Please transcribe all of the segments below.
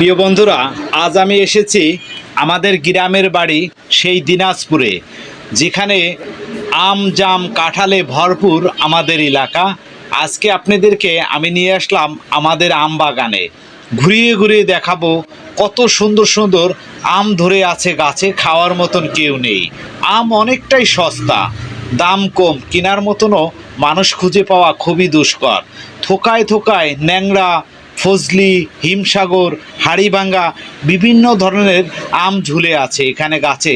প্রিয় বন্ধুরা, আজ আমি এসেছি আমাদের গ্রামের বাড়ি সেই দিনাজপুরে, যেখানে আম, জাম, কাঁঠালে ভরপুর আমাদের এলাকা। আজকে আপনাদেরকে আমি নিয়ে আসলাম আমাদের আম বাগানে। ঘুরিয়ে ঘুরিয়ে দেখাবো কত সুন্দর সুন্দর আম ধরে আছে গাছে, খাওয়ার মতন কেউ নেই। আম অনেকটাই সস্তা, দাম কম, কেনার মতনও মানুষ খুঁজে পাওয়া খুবই দুষ্কর। থোকায় থোকায় ন্যাংরা ফজলি, হিমসাগর হাড়িভাঙ্গা বিভিন্ন ধরনের আম ঝুলে আছে এখানে গাছে।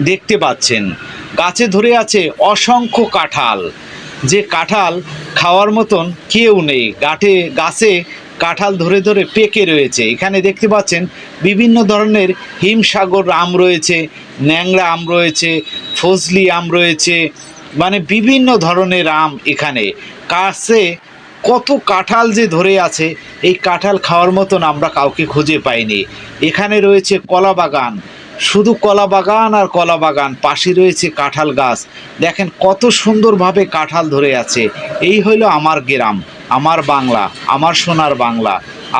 দেখতে পাচ্ছেন, গাছে ধরে আছে অসংখ্য কাঁঠাল। যে কাঁঠাল খাওয়ার মতন কেউ নেই। গাঠে গাছে কাঁঠাল ধরে ধরে পেকে রয়েছে। এখানে দেখতে পাচ্ছেন বিভিন্ন ধরনের হিমসাগর আম রয়েছে, ন্যাংরা আম রয়েছে, ফজলি আম রয়েছে মানে বিভিন্ন ধরনের আম এখানে। কাছে কত কাঁঠাল যে ধরে আছে, এই কাঁঠাল খাওয়ার মতন আমরা কাউকে খুঁজে পাইনি। এখানে রয়েছে কলা বাগান। শুধু কলা বাগান আর কলা বাগান পাশে রয়েছে কাঁঠাল গাছ। দেখেন কত সুন্দরভাবে কাঁঠাল ধরে আছে। এই হলো আমার গ্রাম, আমার বাংলা, আমার সোনার বাংলা।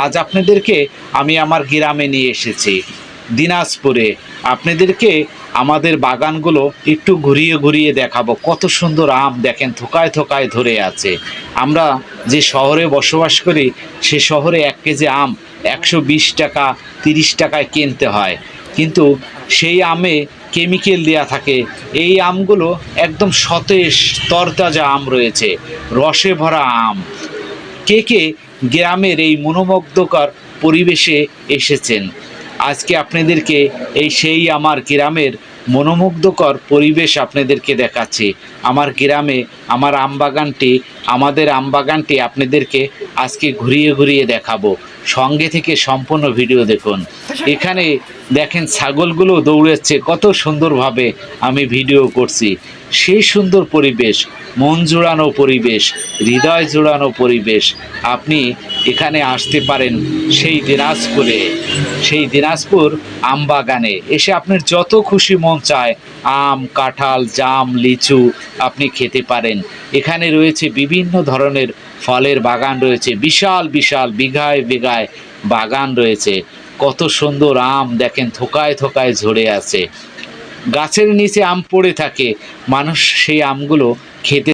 আজ আপনাদেরকে আমি আমার গ্রামে নিয়ে এসেছি, দিনাজপুরে। আপনাদেরকে আমাদের বাগানগুলো একটু ঘুরিয়ে ঘুরিয়ে দেখাবো। কত সুন্দর আম দেখেন, থোকায় থোকায় ধরে আছে। আমরা যে শহরে বসবাস করি, সে শহরে এক কেজি আম একশো বিশ টাকা, তিরিশ টাকায় কিনতে হয়। কিন্তু সেই আমে কেমিক্যাল দেওয়া থাকে। এই আমগুলো একদম সতেজ, তরতাজা আম রয়েছে, রসে ভরা আম। কে কে গ্রামের এই মনোমুগ্ধকর পরিবেশে এসেছেন? আজকে আপনাদেরকে এই সেই আমার গ্রামের মনোমুগ্ধকর পরিবেশ আপনাদেরকে দেখাচ্ছি। আমার গ্রামে আমার আমবাগানটি আমাদের আমবাগানটি আপনাদেরকে আজকে ঘুরিয়ে ঘুরিয়ে দেখাবো। সঙ্গে থেকে সম্পূর্ণ ভিডিও দেখুন। এখানে দেখেন ছাগলগুলো দৌড়াচ্ছে কত সুন্দরভাবে আমি ভিডিও করছি। সেই সুন্দর পরিবেশ, মন জোড়ানো পরিবেশ, হৃদয় জোড়ানো পরিবেশ আপনি এখানে আসতে পারেন সেই দিনাজপুরে। সেই দিনাজপুর আম বাগানে এসে আপনার যত খুশি মন চায়, আম, কাঁঠাল, জাম, লিচু আপনি খেতে পারেন। এখানে রয়েছে বিভিন্ন ধরনের ফলের বাগান রয়েছে, বিশাল বিশাল, বিঘায় বিঘায় বাগান রয়েছে। কত সুন্দর আম দেখেন, থোকায় থোকায় ঝরে আছে। গাছের নিচে আম পড়ে থাকে। মানুষ সেই আমগুলো খেতে